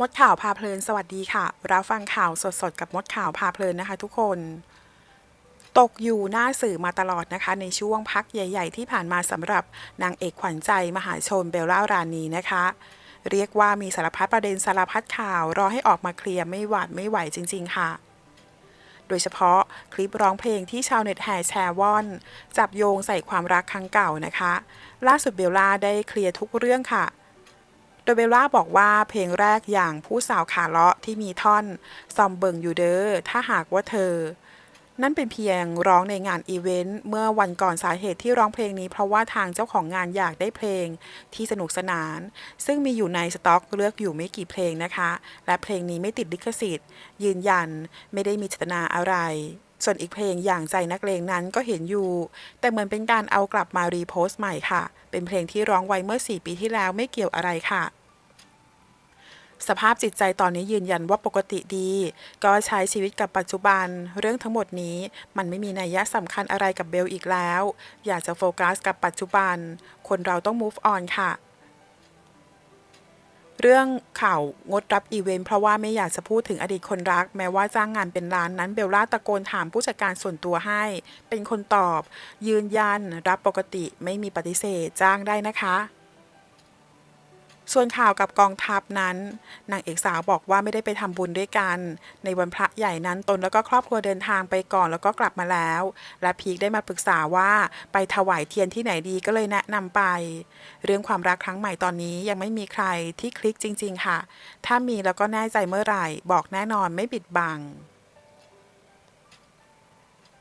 มดข่าวพาเพลินสวัสดีค่ะรับฟังข่าวสดๆ กับมดข่าวพาเพลินนะคะ ทุกคน ตกอยู่หน้าสื่อมาตลอดนะคะ ในช่วงพักใหญ่ ๆ ที่ผ่านมาสำหรับนางเอกขวัญใจมหาชนเบลล่ารานีนะคะ เรียกว่ามีสารพัดประเด็นสารพัดข่าวรอให้ออกมาเคลียร์ไม่หวาดไม่ไหวจริง ๆ ค่ะ โดยเฉพาะคลิปร้องเพลงที่ชาวเน็ตแห่แชร์ว่อน จับโยงใส่ความรักครั้งเก่านะคะ ล่าสุดเบลล่าได้เคลียร์ทุกเรื่องค่ะ โดยเบลล่าบอกว่าเพลงแรกอย่างผู้สาวขาเลาะที่มีท่อน ซอมเบิงอยู่เด้อถ้าหากว่าเธอ นั่นเป็นเพียงร้องในงานอีเวนต์เมื่อวันก่อนสาเหตุที่ร้องเพลงนี้เพราะว่าทางเจ้าของงานอยากได้เพลงที่สนุกสนาน ซึ่งมีอยู่ในสต็อกเลือกอยู่ไม่กี่เพลงนะคะ และเพลงนี้ไม่ติดลิขสิทธิ์ ยืนยันไม่ได้มีเจตนาอะไร ส่วนอีกเพลงอย่างใจนักเลงนั้นก็เห็นอยู่ แต่เหมือนเป็นการเอากลับมารีโพสต์ใหม่ค่ะ เป็นเพลงที่ร้องไว้เมื่อ 4 ปีที่แล้วไม่เกี่ยวอะไรค่ะ สภาพจิตใจตอนนี้ยืนยันว่าปกติดี ก็ใช้ชีวิตกับปัจจุบัน เรื่องทั้งหมดนี้มันไม่มีนัยยะสำคัญอะไรกับเบลอีกแล้ว อยากจะโฟกัสกับปัจจุบัน คนเราต้อง move on ค่ะ เรื่องข่าวงดรับอีเวนต์เพราะว่าไม่อยากจะพูดถึงอดีตคนรัก แม้ว่าจ้างงานเป็นร้านนั้นเบลล่าตะโกนถามผู้จัดการส่วนตัวให้ เป็นคนตอบ ยืนยัน รับปกติไม่มีปฏิเสธจ้างได้นะคะ ส่วนข่าวกับกองทัพนั้นนางเอกสาวบอกว่าไม่ได้ไปทำบุญด้วยกัน ในวันพระใหญ่นั้นตนแล้วก็ครอบครัวเดินทางไปก่อนแล้วก็กลับมาแล้ว และพีคได้มาปรึกษาว่าไปถวายเทียนที่ไหนดีก็เลยแนะนำไป เรื่องความรักครั้งใหม่ตอนนี้ยังไม่มีใครที่คลิกจริง ๆ ค่ะ ถ้ามีแล้วก็แน่ใจเมื่อไหร่ บอกแน่นอนไม่ปิดบัง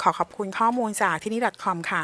ขอขอบคุณข้อมูลจากที่นี่ .com ค่ะ